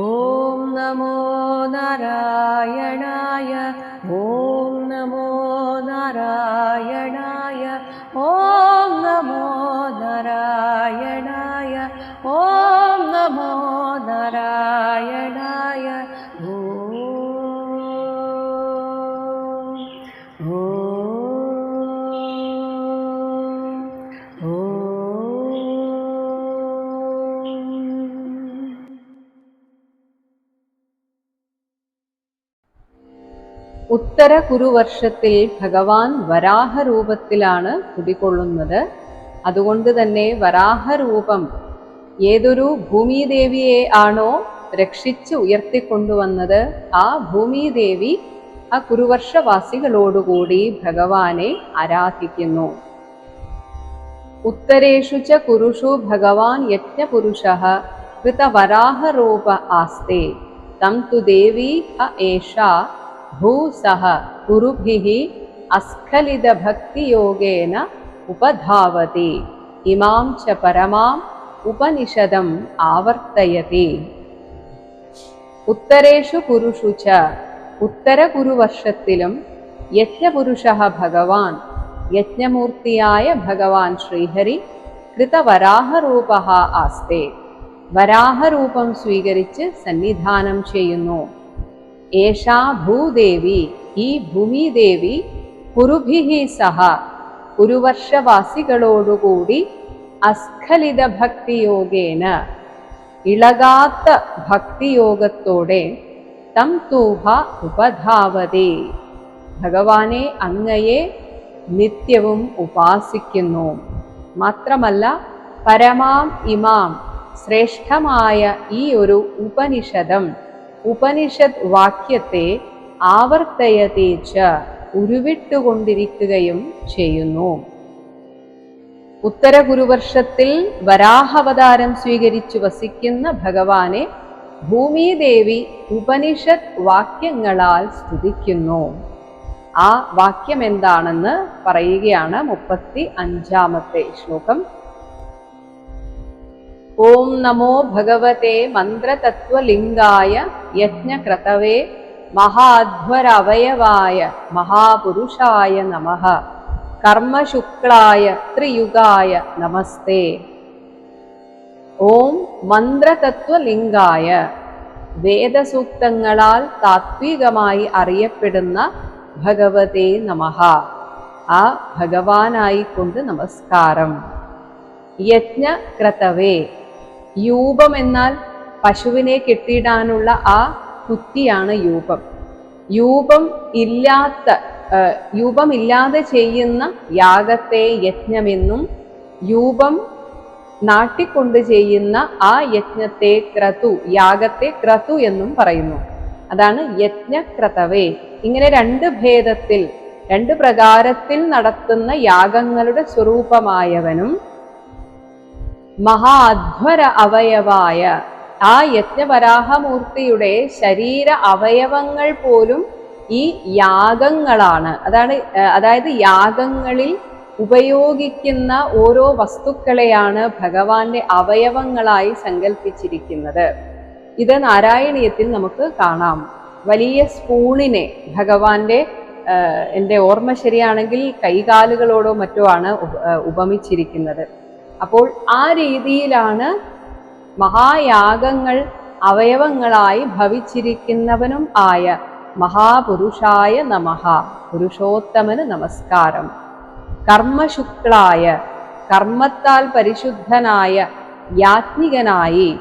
ॐ नमो नारायणाय ഉത്തര കുരുവർഷത്തിൽ ഭഗവാൻ വരാഹരൂപത്തിലാണ് കുടികൊള്ളുന്നത്. അതുകൊണ്ട് തന്നെ വരാഹരൂപം ഏതൊരു ഭൂമിദേവിയെ ആണോ രക്ഷിച്ച് ഉയർത്തിക്കൊണ്ടുവന്നത് ആ ഭൂമിദേവി ആ കുരുവർഷവാസികളോടുകൂടി ഭഗവാനെ ആരാധിക്കുന്നു. ഉത്തരേഷു ച കുരുഷു ഭഗവാൻ യജ്ഞപുരുഷ കൃതവരാഹരൂപ ആസ്തേ. തം തു ദേവി അ ഏഷാ ഭൂസഹ കുരുഭിः അസ്ഖലിതഭക്തിയോഗേന ഉപധാവതി ഇമാം ച പരമാം ഉപനിഷദം ആവർത്തയതി ഉത്തരേഷു കുരുഷു ച ഉത്തരകുരുവർഷത്തിലും യജ്ഞപുരുഷ ഭഗവാൻ യജ്ഞമൂർത്തിയായ ഭഗവാൻ ശ്രീഹരി കൃതവരാഹരൂപ ആസ്തേ। വരാഹരൂപം സ്വീകരിച്ച് സന്നിധാനം ചെയ്യുന്നു। ഏഷാ ഭൂദേവി ഈ ഭൂമിദേവി കുരുഭിഹി സഹ. കുരുവർഷവാസികളോടുകൂടി അസ്ഖലിത ഭക്തിയോഗേന ഇളകാത്ത ഭക്തിയോഗത്തോടെ തം തൂഹ ഉപധാവതേ. ഭഗവാനെ അങ്ങയെ നിത്യവും ഉപാസിക്കുന്നു. മാത്രമല്ല പരമാം ഇമാം ശ്രേഷ്ഠമായ ഈ ഒരു ഉപനിഷദം ഉപനിഷത് വാക്യത്തെ ആവർത്തയത്തെ ച ഉരുവിട്ടുകൊണ്ടിരിക്കുകയും ചെയ്യുന്നു. ഉത്തര ഗുരുവർഷത്തിൽ വരാഹവതാരം സ്വീകരിച്ചു വസിക്കുന്ന ഭഗവാനെ ഭൂമിദേവി ഉപനിഷത് വാക്യങ്ങളാൽ സ്തുതിക്കുന്നു. ആ വാക്യം എന്താണെന്ന് പറയുകയാണ് മുപ്പത്തി അഞ്ചാമത്തെ ശ്ലോകം. ഓം നമോ ഭഗവത്തെ മന്ത്രതത്വലിംഗായ യജ്ഞക്രതവേ മഹാധ്വരവയവായ മഹാപുരുഷായ നമഃ. കർമ്മശുക്ലായ ത്രിയുഗായ നമസ്തേ. ഓം മന്ത്രതത്വലിംഗായ. വേദസൂക്തങ്ങളാൽ താത്വികമായി അറിയപ്പെടുന്ന ഭഗവതേ നമഃ. ആ ഭഗവാനായിക്കൊണ്ട് നമസ്കാരം. യജ്ഞക്രതവേ. യൂപം എന്നാൽ പശുവിനെ കെട്ടിയിടാനുള്ള ആ കുത്തിയാണ് യൂപം. യൂപം ഇല്ലാത്ത യൂപം ഇല്ലാതെ ചെയ്യുന്ന യാഗത്തെ യജ്ഞമെന്നും യൂപം നാട്ടിക്കൊണ്ട് ചെയ്യുന്ന ആ യജ്ഞത്തെ ക്രതു യാഗത്തെ ക്രതു എന്നും പറയുന്നു. അതാണ് യജ്ഞക്രതവേ. ഇങ്ങനെ രണ്ട് ഭേദത്തിൽ രണ്ട് പ്രകാരത്തിൽ നടത്തുന്ന യാഗങ്ങളുടെ സ്വരൂപമായവനും മഹാധ്വര അവയവായ ആ യജ്ഞവരാഹമൂർത്തിയുടെ ശരീര അവയവങ്ങൾ പോലും ഈ യാഗങ്ങളാണ്. അതാണ് അതായത് യാഗങ്ങളിൽ ഉപയോഗിക്കുന്ന ഓരോ വസ്തുക്കളെയാണ് ഭഗവാന്റെ അവയവങ്ങളായി സങ്കല്പിച്ചിരിക്കുന്നത് ഇത് നാരായണീയത്തിൽ നമുക്ക് കാണാം. വലിയ സ്പൂണിനെ ഭഗവാന്റെ എന്റെ ഓർമ്മ ശരിയാണെങ്കിൽ കൈകാലുകളോടോ മറ്റോ ആണ് ഉപമിച്ചിരിക്കുന്നത്. അപ്പോൾ ആ രീതിയിലാണ് മഹായാഗങ്ങൾ അവയവങ്ങളായി ഭവിച്ചിരിക്കുന്നവനും ആയ മഹാപുരുഷായ നമഃ. പുരുഷോത്തമന് നമസ്കാരം. കർമ്മശുക്ലായ കർമ്മത്താൽ പരിശുദ്ധനായ യാജ്ഞികനായി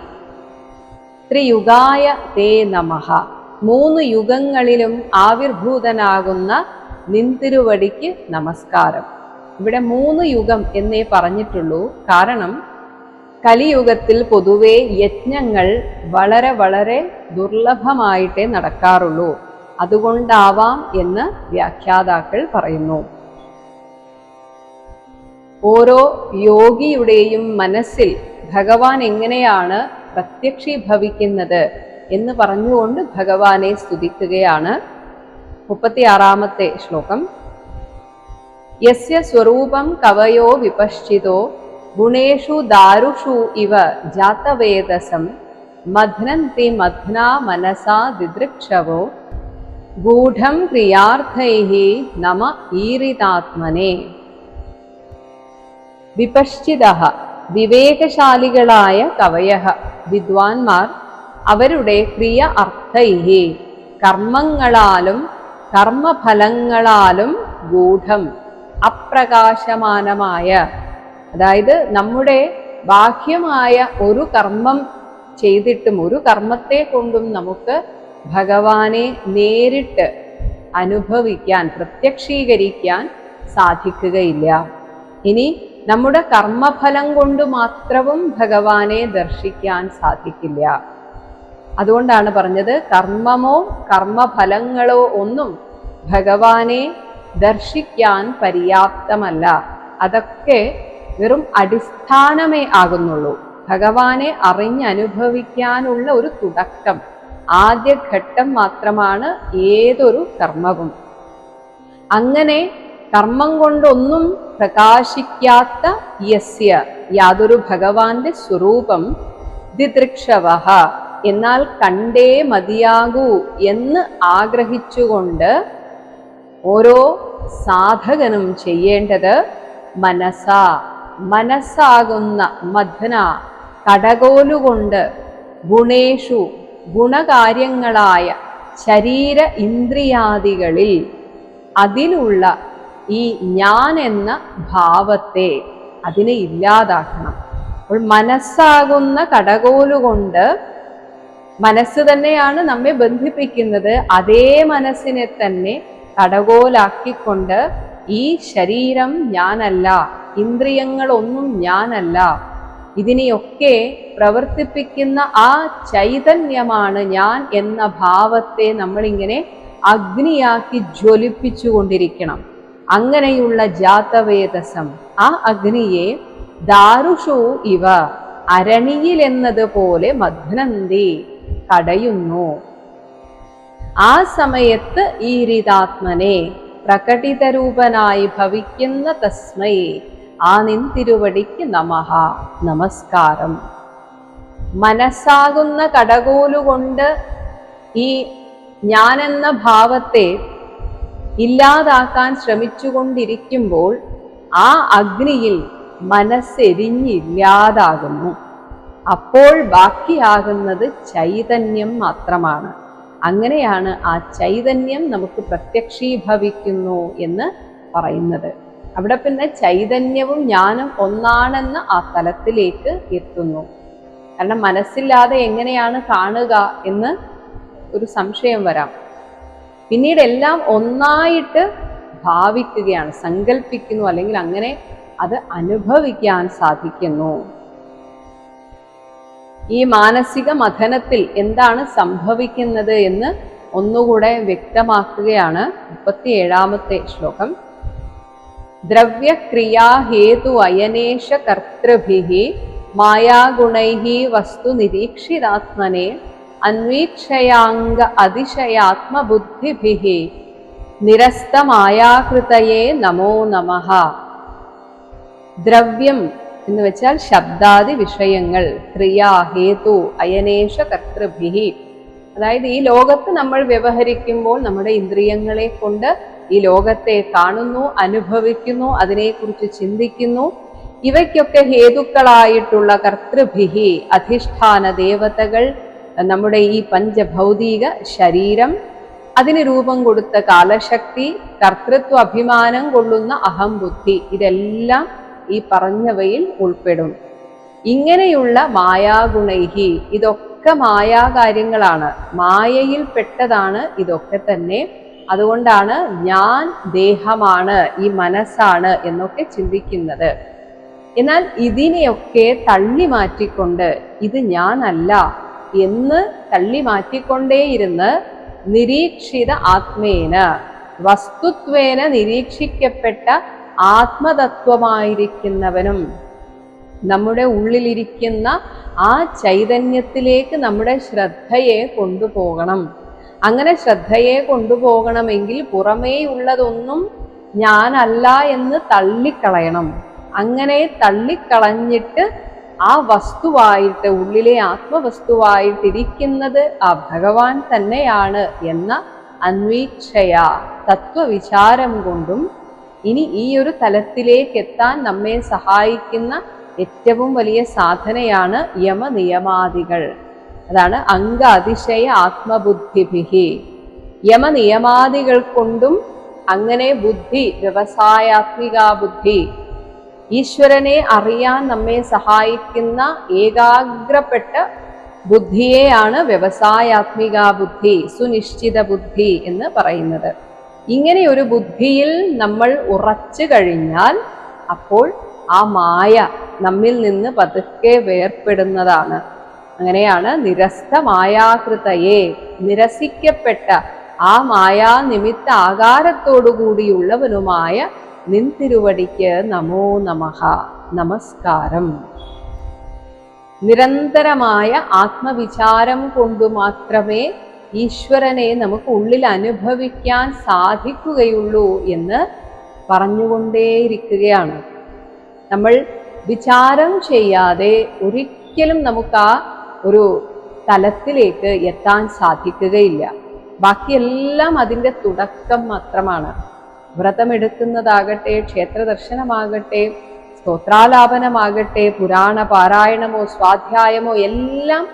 ത്രിയുഗായ തേ നമഃ. മൂന്ന് യുഗങ്ങളിലും ആവിർഭൂതനാകുന്ന നിന്തിരുവടിക്ക് നമസ്കാരം. ഇവിടെ മൂന്ന് യുഗം എന്നേ പറഞ്ഞിട്ടുള്ളൂ. കാരണം കലിയുഗത്തിൽ പൊതുവേ യജ്ഞങ്ങൾ വളരെ വളരെ ദുർലഭമായിട്ടേ നടക്കാറുള്ളൂ. അതുകൊണ്ടാവാം എന്ന് വ്യാഖ്യാതാക്കൾ പറയുന്നു. ഓരോ യോഗിയുടെയും മനസ്സിൽ ഭഗവാൻ എങ്ങനെയാണ് പ്രത്യക്ഷീഭവിക്കുന്നത് എന്ന് പറഞ്ഞുകൊണ്ട് ഭഗവാനെ സ്തുതിക്കുകയാണ് മുപ്പത്തിയാറാമത്തെ ശ്ലോകം. യസ്യ സ്വരൂപം കവയോ വിപശ്ചിതോ ഗുണേഷു ദാരുഷു ഇവ ജാതവേദസം മധ്നന്തി മധ്നാ മനസാ ദിദൃക്ഷവോ ഗൂഢം ക്രിയാർത്ഥൈ നമ ഈരിതാത്മനെ. വിപശ്ചിത വിവേകശാലികളായ കവയ വിദ്വാൻമാർ അവരുടെ ക്രിയ അർത്ഥൈഹി കർമ്മങ്ങളാലും കർമ്മഫലങ്ങളാലും ഗൂഢം. അപ്രകാശമാനമായ അതായത് നമ്മുടെ ബാഹ്യമായ ഒരു കർമ്മം ചെയ്തിട്ടും ഒരു കർമ്മത്തെ കൊണ്ടും നമുക്ക് ഭഗവാനെ നേരിട്ട് അനുഭവിക്കാൻ പ്രത്യക്ഷീകരിക്കാൻ സാധിക്കുകയില്ല. ഇനി നമ്മുടെ കർമ്മഫലം കൊണ്ട് മാത്രവും ഭഗവാനെ ദർശിക്കാൻ സാധിക്കില്ല. അതുകൊണ്ടാണ് പറഞ്ഞത് കർമ്മമോ കർമ്മഫലങ്ങളോ ഒന്നും ഭഗവാനെ ദർശിക്കാൻ പര്യാപ്തമല്ല. അതൊക്കെ വെറും അടിസ്ഥാനമേ ആകുന്നുള്ളൂ. ഭഗവാനെ അറിഞ്ഞനുഭവിക്കാനുള്ള ഒരു തുടക്കം ആദ്യ ഘട്ടം മാത്രമാണ് ഏതൊരു കർമ്മവും. അങ്ങനെ കർമ്മം കൊണ്ടൊന്നും പ്രകാശിക്കാത്ത യസ്യ യാതൊരു ഭഗവാന്റെ സ്വരൂപം ദിദൃക്ഷവഹ എന്നാൽ കണ്ടേ മതിയാകൂ എന്ന് ആഗ്രഹിച്ചുകൊണ്ട് ഓരോ സാധകനും ചെയ്യേണ്ടത് മനസ്സ. മനസ്സാകുന്ന മധന കടകോലുകൊണ്ട് ഗുണേഷു ഗുണകാര്യങ്ങളായ ശരീര ഇന്ദ്രിയാദികളിൽ അതിലുള്ള ഈ ഞാൻ എന്ന ഭാവത്തെ അതിനെ ഇല്ലാതാക്കണം. അപ്പോൾ മനസ്സാകുന്ന കടകോലുകൊണ്ട് മനസ്സ് തന്നെയാണ് നമ്മെ ബന്ധിപ്പിക്കുന്നത്. അതേ മനസ്സിനെ തന്നെ കടകോലാക്കിക്കൊണ്ട് ഈ ശരീരം ഞാനല്ല ഇന്ദ്രിയങ്ങളൊന്നും ഞാനല്ല. ഇതിനെയൊക്കെ പ്രവർത്തിപ്പിക്കുന്ന ആ ചൈതന്യമാണ് ഞാൻ എന്ന ഭാവത്തെ നമ്മളിങ്ങനെ അഗ്നിയാക്കി ജ്വലിപ്പിച്ചു കൊണ്ടിരിക്കണം അങ്ങനെയുള്ള ജാതവേദസം. ആ അഗ്നിയെ ദാരുഷു ഇവ. അരണിയിൽ എന്നതുപോലെ മധ്നന്തി കടയുന്നു ആ സമയത്ത് ഈ രിതാത്മനെ പ്രകടിതരൂപനായി ഭവിക്കുന്ന തസ്മൈ ആ നിന്തിരുവടിക്ക് നമഹ നമസ്കാരം. മനസ്സാകുന്ന കടകോലുകൊണ്ട് ഈ ഞാനെന്ന ഭാവത്തെ ഇല്ലാതാക്കാൻ ശ്രമിച്ചുകൊണ്ടിരിക്കുമ്പോൾ ആ അഗ്നിയിൽ മനസ്സെരിഞ്ഞില്ലാതാകുന്നു അപ്പോൾ ബാക്കിയാകുന്നത് ചൈതന്യം മാത്രമാണ്. അങ്ങനെയാണ് ആ ചൈതന്യം നമുക്ക് പ്രത്യക്ഷീഭവിക്കുന്നു എന്ന് പറയുന്നത്. അവിടെ പിന്നെ ചൈതന്യവും ജ്ഞാനം ഒന്നാണെന്ന് ആ തലത്തിലേക്ക് എത്തുന്നു. കാരണം മനസ്സില്ലാതെ എങ്ങനെയാണ് കാണുക എന്ന് ഒരു സംശയം വരാം. പിന്നീട് എല്ലാം ഒന്നായിട്ട് ഭാവിക്കുകയാണ് സങ്കല്പിക്കുന്നു അല്ലെങ്കിൽ അങ്ങനെ അത് അനുഭവിക്കാൻ സാധിക്കുന്നു. ഈ മാനസിക മഥനത്തിൽ എന്താണ് സംഭവിക്കുന്നത് എന്ന് ഒന്നുകൂടെ വ്യക്തമാക്കുകയാണ് മുപ്പത്തിയേഴാമത്തെ ശ്ലോകം. ദ്രവ്യക്രിയാഹേതു അയനേഷ കർത്തൃഭി മായാഗുണൈ വസ്തു നിരീക്ഷിതാത്മനെ അന്വീക്ഷയാംഗ അതിശയാത്മബുദ്ധിഭി നിരസ്തമായാകൃതയെ നമോ നമഃ. ദ്രവ്യം എന്ന് വെച്ചാൽ ശബ്ദാദി വിഷയങ്ങൾ ക്രിയാ ഹേതു അയനേഷ കർത്തൃഭിഹി അതായത് ഈ ലോകത്ത് നമ്മൾ വ്യവഹരിക്കുമ്പോൾ നമ്മുടെ ഇന്ദ്രിയങ്ങളെ കൊണ്ട് ഈ ലോകത്തെ കാണുന്നു അനുഭവിക്കുന്നു അതിനെക്കുറിച്ച് ചിന്തിക്കുന്നു. ഇവയ്ക്കൊക്കെ ഹേതുക്കളായിട്ടുള്ള കർത്തൃഭിഹി അധിഷ്ഠാന ദേവതകൾ നമ്മുടെ ഈ പഞ്ചഭൗതിക ശരീരം അതിന് രൂപം കൊടുത്ത കാലശക്തി കർത്തൃത്വ അഭിമാനം കൊള്ളുന്ന അഹംബുദ്ധി ഇതെല്ലാം ഈ പറഞ്ഞവയിൽ ഉൾപ്പെടും. ഇങ്ങനെയുള്ള മായാഗുണൈഹി ഇതൊക്കെ മായാകാര്യങ്ങളാണ്. മായയിൽ പെട്ടതാണ് ഇതൊക്കെ തന്നെ. അതുകൊണ്ടാണ് ഞാൻ ദേഹമാണ് ഈ മനസ്സാണ് എന്നൊക്കെ ചിന്തിക്കുന്നത്. എന്നാൽ ഇതിനെയൊക്കെ തള്ളി മാറ്റിക്കൊണ്ട് ഇത് ഞാനല്ല എന്ന് തള്ളി മാറ്റിക്കൊണ്ടേയിരുന്ന് നിരീക്ഷിത ആത്മേന വസ്തുത്വേന നിരീക്ഷിക്കപ്പെട്ട ആത്മതത്വമായിരിക്കുന്നവനും നമ്മുടെ ഉള്ളിലിരിക്കുന്ന ആ ചൈതന്യത്തിലേക്ക് നമ്മുടെ ശ്രദ്ധയെ കൊണ്ടുപോകണം. അങ്ങനെ ശ്രദ്ധയെ കൊണ്ടുപോകണമെങ്കിൽ പുറമേ ഉള്ളതൊന്നും ഞാനല്ല എന്ന് തള്ളിക്കളയണം. അങ്ങനെ തള്ളിക്കളഞ്ഞിട്ട് ആ വസ്തുവായിട്ട് ഉള്ളിലെ ആത്മവസ്തുവായിട്ടിരിക്കുന്നത് ആ ഭഗവാൻ തന്നെയാണ് എന്ന അന്വീക്ഷയ തത്വവിചാരം കൊണ്ടും ഇനി ഈ ഒരു തലത്തിലേക്ക് എത്താൻ നമ്മെ സഹായിക്കുന്ന ഏറ്റവും വലിയ സാധനയാണ് യമനിയമാദികൾ. അതാണ് അംഗ അതിശയ ആത്മബുദ്ധിഭിഹി. യമനിയമാദികൾ കൊണ്ടും അങ്ങനെ ബുദ്ധി വ്യവസായാത്മിക ബുദ്ധി ഈശ്വരനെ അറിയാൻ നമ്മെ സഹായിക്കുന്ന ഏകാഗ്രപ്പെട്ട ബുദ്ധിയെയാണ് വ്യവസായാത്മിക ബുദ്ധി സുനിശ്ചിത ബുദ്ധി എന്ന് പറയുന്നത്. ഇങ്ങനെ ഒരു ബുദ്ധിയിൽ നമ്മൾ ഉറച്ചു കഴിഞ്ഞാൽ അപ്പോൾ ആ മായ നമ്മിൽ നിന്ന് പതുക്കെ വേർപ്പെടുന്നതാണ്. അങ്ങനെയാണ് നിരസ്ത മായാകൃതയെ നിരസിക്കപ്പെട്ട ആ മായാ നിമിത്ത ആകാരത്തോടുകൂടിയുള്ളവനുമായ നിൻ തിരുവടിക്ക് നമോ. നമഹ നമസ്കാരം. നിരന്തരമായ ആത്മവിചാരം കൊണ്ടു മാത്രമേ ഈശ്വരനെ നമുക്ക് ഉള്ളിൽ അനുഭവിക്കാൻ സാധിക്കുകയുള്ളൂ എന്ന് പറഞ്ഞുകൊണ്ടേയിരിക്കുകയാണ്. നമ്മൾ വിചാരം ചെയ്യാതെ ഒരിക്കലും നമുക്ക് ആ ഒരു തലത്തിലേക്ക് എത്താൻ സാധിക്കുകയില്ല. ബാക്കിയെല്ലാം അതിന്റെ തുടക്കം മാത്രമാണ്. വ്രതമെടുക്കുന്നതാകട്ടെ ക്ഷേത്ര ദർശനമാകട്ടെ സ്തോത്രാലാപനമാകട്ടെ പുരാണ പാരായണമോ സ്വാധ്യായമോ എല്ലാം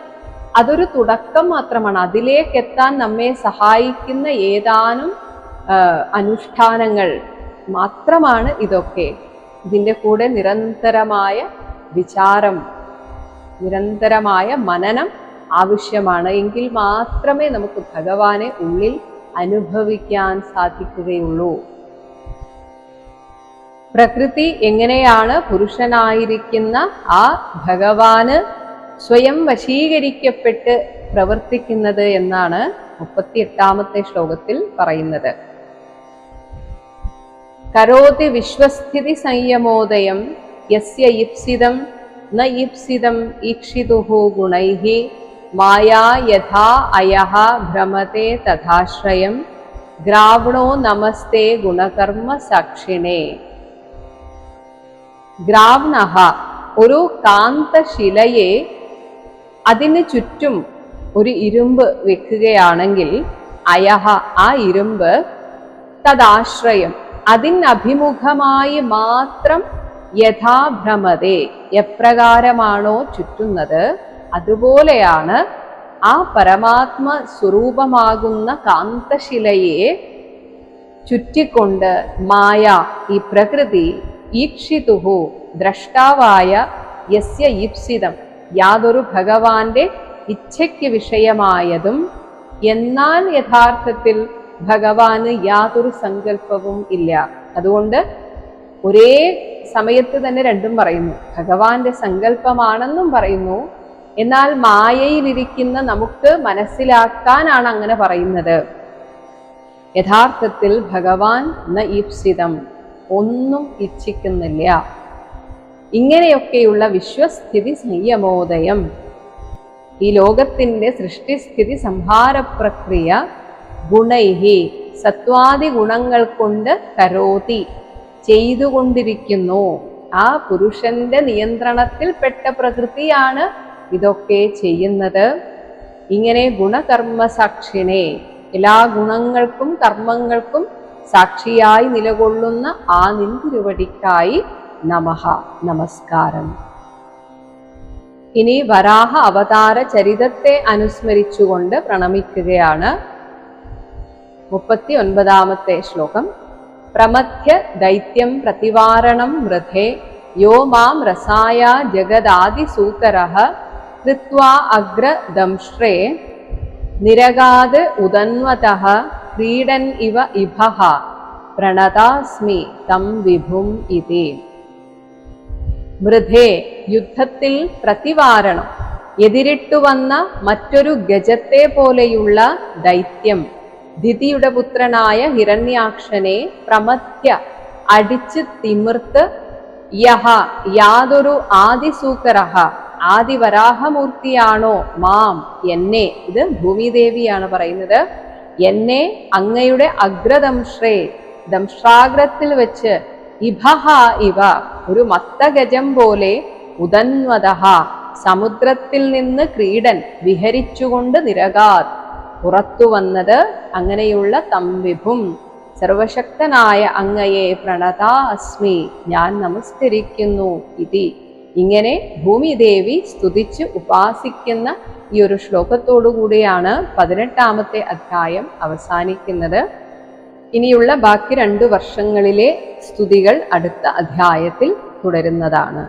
അതൊരു തുടക്കം മാത്രമാണ്. അതിലേക്ക് എത്താൻ നമ്മെ സഹായിക്കുന്ന ഏതാനും അനുഷ്ഠാനങ്ങൾ മാത്രമാണ് ഇതൊക്കെ. ഇതിന്റെ കൂടെ നിരന്തരമായ വിചാരം നിരന്തരമായ മനനം ആവശ്യമാണ്. എങ്കിൽ മാത്രമേ നമുക്ക് ഭഗവാനെ ഉള്ളിൽ അനുഭവിക്കാൻ സാധിക്കുകയുള്ളൂ. പ്രകൃതി എങ്ങനെയാണ് പുരുഷനായിരിക്കുന്ന ആ ഭഗവാന് സ്വയം വശീകരിക്കപ്പെട്ട് പ്രവർത്തിക്കുന്നത് എന്നാണ് മുപ്പത്തിയെട്ടാമത്തെ ശ്ലോകത്തിൽ പറയുന്നത്. കരോതി വിശ്വസ്ഥിതി സംയമോദയം യസ്യ ഇപ്സിതം ന ഇപ്സിതം ഈക്ഷിതുഹു ഗുണൈഹി മായാ യഥാ അയഹ ഭ്രമത്തെ തഥാശ്രയം ഗ്രാവണോ നമസ്തേ ഗുണകർമ്മ സാക്ഷിണേ. ഗ്രാവണ ഒരു കാന്തശിലയെ അതിന് ചുറ്റും ഒരു ഇരുമ്പ് വെക്കുകയാണെങ്കിൽ അയഹ ആ ഇരുമ്പ് തദാശ്രയം. അതിനഭിമുഖമായി മാത്രം യഥാഭ്രമതെ എപ്രകാരമാണോ ചുറ്റുന്നത് അതുപോലെയാണ് ആ പരമാത്മ സ്വരൂപമാകുന്ന കാന്തശിലയെ ചുറ്റിക്കൊണ്ട് മായ ഈ പ്രകൃതി ഈക്ഷിതുഹു ദ്രഷ്ടാവായ യസ്യ ഈപ്സിതം യാതൊരു ഭഗവാന്റെ ഇച്ഛയ്ക്ക് വിഷയമായതും എന്നാൽ യഥാർത്ഥത്തിൽ ഭഗവാന് യാതൊരു സങ്കല്പവും ഇല്ല. അതുകൊണ്ട് ഒരേ സമയത്ത് തന്നെ രണ്ടും പറയുന്നു. ഭഗവാന്റെ സങ്കല്പമാണെന്നും പറയുന്നു. എന്നാൽ മായയിലിരിക്കുന്ന നമുക്ക് മനസ്സിലാക്കാനാണ് അങ്ങനെ പറയുന്നത്. യഥാർത്ഥത്തിൽ ഭഗവാൻ ന ഈപ്സിതം. ഒന്നും ഇച്ഛിക്കുന്നില്ല. ഇങ്ങനെയൊക്കെയുള്ള വിശ്വസ്ഥിതി സംയമോദയം. ഈ ലോകത്തിന്റെ സൃഷ്ടിസ്ഥിതി സംഹാര പ്രക്രിയ ഗുണൈഹി സത്വാദി ഗുണങ്ങൾ കൊണ്ട് കരോതി ചെയ്തുകൊണ്ടിരിക്കുന്നു. ആ പുരുഷന്റെ നിയന്ത്രണത്തിൽപ്പെട്ട പ്രകൃതിയാണ് ഇതൊക്കെ ചെയ്യുന്നത്. ഇങ്ങനെ ഗുണകർമ്മ സാക്ഷിനെ എല്ലാ ഗുണങ്ങൾക്കും കർമ്മങ്ങൾക്കും സാക്ഷിയായി നിലകൊള്ളുന്ന ആ നിന്തിരുവടിക്കായി നമഃ. നമസ്കാരം. ഇനി വരാഹ അവതാര ചരിതത്തെ അനുസ്മരിച്ചുകൊണ്ട് പ്രണമിക്കുകയാണ് മുപ്പത്തി ഒൻപതാമത്തെ ശ്ലോകം. പ്രമഥ്യ ദൈത്യം പ്രതിവാരണം മൃധേ യോ മാം രസായ ജഗദാദിസൂകരഃ കൃത്വാ നിരഗാത് ഉദന്വതഃ ക്രീഡൻ ഇവ ഇഭ പ്രണതാസ്മി തം വിഭും ഇതി. മൃധേ യുദ്ധത്തിൽ പ്രതിവാരണം. എതിരിട്ടു വന്ന മറ്റൊരു ഗജത്തെ പോലെയുള്ള ദൈത്യം. ദിതിയുടെ പുത്രനായ ഹിരണ്യാക്ഷനെ പ്രമഥ്യ അടിച്ച് തിമിർത്ത് യഹ യാതൊരു ആദിസൂക്കരഹ ആദിവരാഹമൂർത്തിയാണോ മാം എന്നെ? ഇത് ഭൂമിദേവിയാണ് പറയുന്നത്. എന്നെ അങ്ങയുടെ അഗ്രദംശ്രേ ദംശ്രാഗ്രത്തിൽ വെച്ച് ഇഭഹ ഇവ. ഒരു മത്തഗജം പോലെ ഉദന്വതഹ സമുദ്രത്തിൽ നിന്ന് ക്രീഡൻ വിഹരിച്ചുകൊണ്ട് നിരകാത്. പുറത്തു വന്നത് അങ്ങനെയുള്ള തംവിഭും. സർവശക്തനായ അങ്ങയെ പ്രണതാ അസ്മി. ഞാൻ നമസ്കരിക്കുന്നു ഇതി. ഇങ്ങനെ ഭൂമിദേവി സ്തുതിച്ച് ഉപാസിക്കുന്ന ഈ ഒരു ശ്ലോകത്തോടു കൂടിയാണ് പതിനെട്ടാമത്തെ അധ്യായം അവസാനിക്കുന്നത്. ഇനിയുള്ള ബാക്കി രണ്ടു വർഷങ്ങളിലെ സ്തുതികൾ അടുത്ത അധ്യായത്തിൽ തുടരുന്നതാണ്.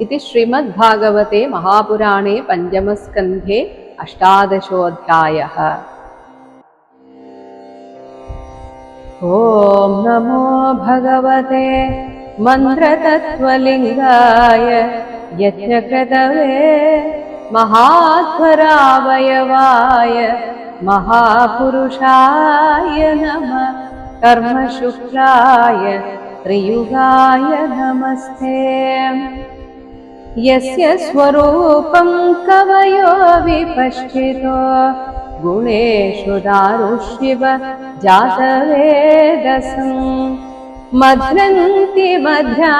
ഇത് ശ്രീമദ് ഭാഗവത്തെ മഹാപുരാണേ പഞ്ചമസ്കന്ധേ അഷ്ടാദശോധ്യായ. ഓം നമോ ഭഗവത്തെ മന്ത്രതത്വലിംഗായ യജ്ഞകൃതവേ മഹാധ്വരാവയവായ महापुरुषाय नमः। कर्मशुक्लाय त्रियुगाय नमस्ते। यस्य स्वरूपं कवयो विपश्चितो। गुणेषु दारुष्यव जातवेदसम् मध्रन्ति मध्या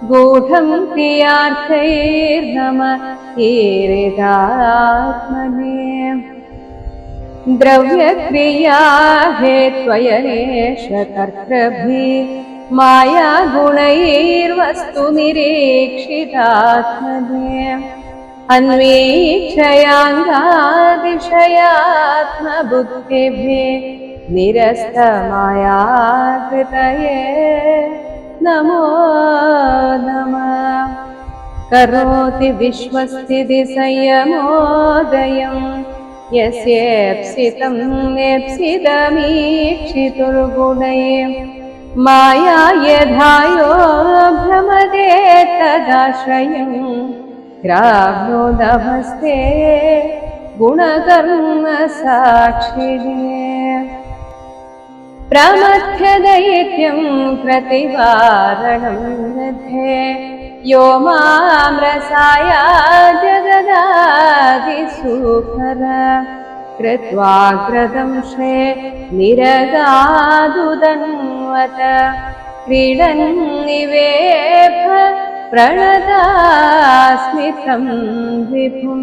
मनसादिवृक्षभो गूढं प्रियार्थैर्नम ईरिदात्मने द्रव्यक्रिया हेत्वयनेश कर्तृभिः मायागुणैर्वस्तु निरीक्षितात्मने अन्वीक्षयाङ्गादिशयात्मबुद्धिभिः निरस्तमायाकृतये नमो नमः। करोति विश्वस्ति यस्येप्सितं नेप्सितमीक्षितुर्गुणये तं नेप्सिदमीक्षितुर्गुणे माया यधायो भ्रमदे तदाश्रयं। ग्राहोदभस्ते नमस्ते गुणकर्मसाक्षिणे। प्रमथ्यदैत्यं प्रतिवारणं मध्ये यो माम्रसाया जगदादिसूकर कृत्वाग्रदंशे निरगादुदन्वत क्रीडन्निवेभ प्रणदास्मितं विभुं